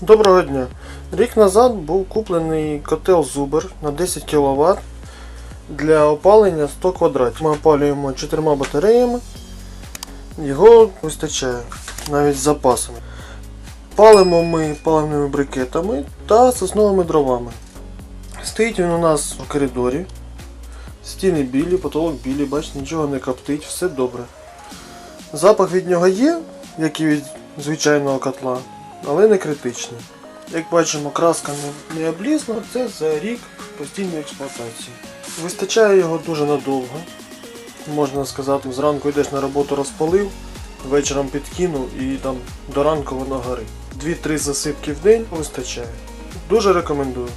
Доброго дня. Рік назад був куплений котел Зубер на 10 кВт для опалення 100 квадратів. Ми опалюємо чотирма батареями. Його вистачає навіть з запасами. Палимо ми паливними брикетами та сосновими дровами. Стоїть він у нас в коридорі. Стіни білі, потолок білі, бачите, нічого не коптить, все добре. Запах від нього є, як і від звичайного котла, але не критичні. Як бачимо, краска не, облізла, це за рік постійної експлуатації. Вистачає його дуже надовго. Можна сказати, зранку йдеш на роботу розпалив, вечором підкинув і там до ранку воно горить. Дві-три засипки в день вистачає. Дуже рекомендую.